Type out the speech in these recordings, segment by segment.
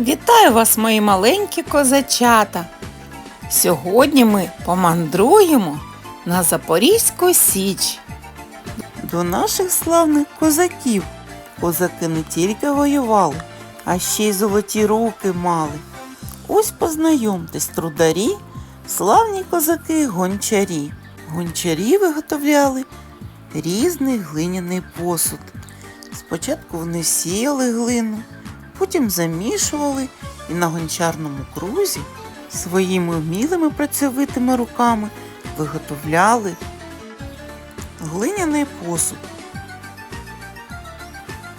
Вітаю вас, мої маленькі козачата! Сьогодні ми помандруємо на Запорізьку Січ. До наших славних козаків козаки не тільки воювали, а ще й золоті руки мали. Ось познайомтесь, трударі, славні козаки гончарі. Гончарі виготовляли різний глиняний посуд. Спочатку вони сіяли глину, потім замішували і на гончарному крузі своїми вмілими працьовитими руками виготовляли глиняний посуд,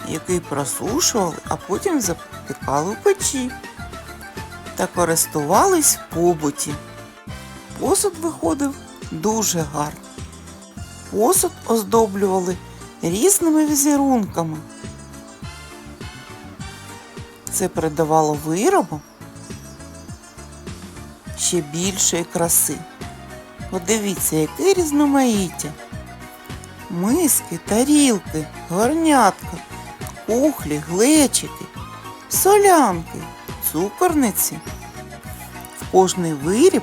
який просушували, а потім запікали в печі та користувались в побуті. Посуд виходив дуже гарно. Посуд оздоблювали різними візерунками. Це придавало виробам ще більшої краси. Подивіться, яке різноманіття. Миски, тарілки, горнятка, кухлі, глечики, солянки, цукорниці. В кожний виріб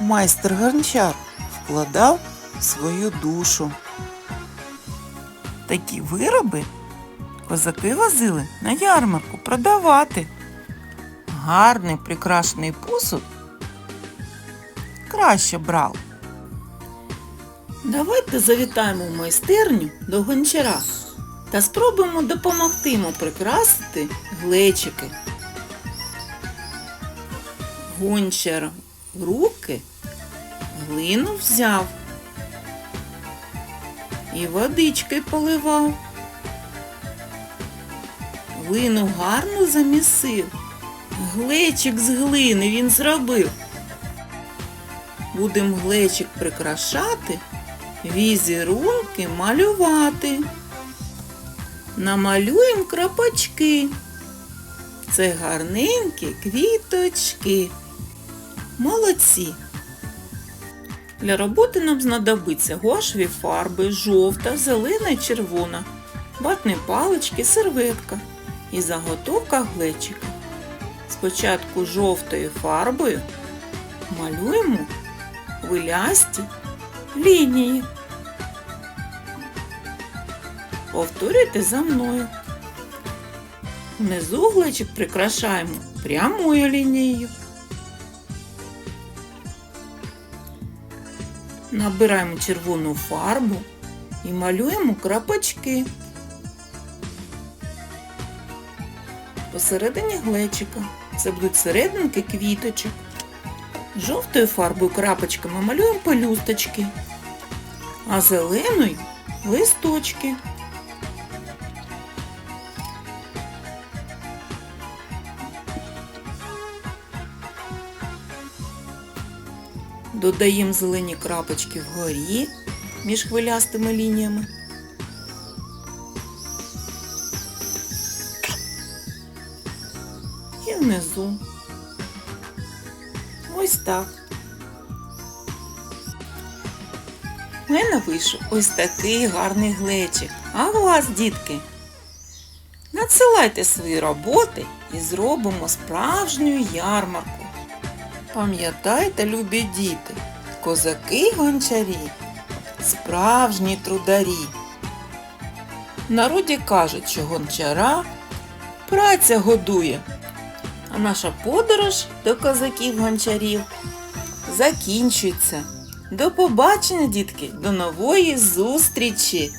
майстер гончар вкладав свою душу. Такі вироби козаки возили на ярмарку продавати. Гарний прикрашений посуд краще брав. Давайте завітаємо в майстерню до гончара та спробуємо допомогти йому прикрасити глечики. Гончар в руки глину взяв і водички поливав. Глину гарно замісив. Глечик з глини він зробив. Будем глечик прикрашати, візерунки малювати. Намалюємо крапочки. Це гарненькі квіточки. Молодці. Для роботи нам знадобиться гуашеві фарби, жовта, зелена і червона, ватні палички, серветка і заготовка глечика. Спочатку жовтою фарбою малюємо хвилясті лінії. Повторюйте за мною. Внизу глечик прикрашаємо прямою лінією. Набираємо червону фарбу і малюємо крапочки. Посередині глечика це будуть серединки квіточок. Жовтою фарбою крапочками малюємо пелюсточки, а зеленою листочки. Додаємо зелені крапочки вгорі між хвилястими лініями. І внизу. Ось так. У мене вийшов ось такий гарний глечик. А у вас, дітки? Надсилайте свої роботи і зробимо справжню ярмарку. Пам'ятайте, любі діти, козаки й гончарі, справжні трударі. В народі кажуть, що гончара праця годує. Наша подорож до козаків-гончарів закінчується. До побачення, дітки, до нової зустрічі!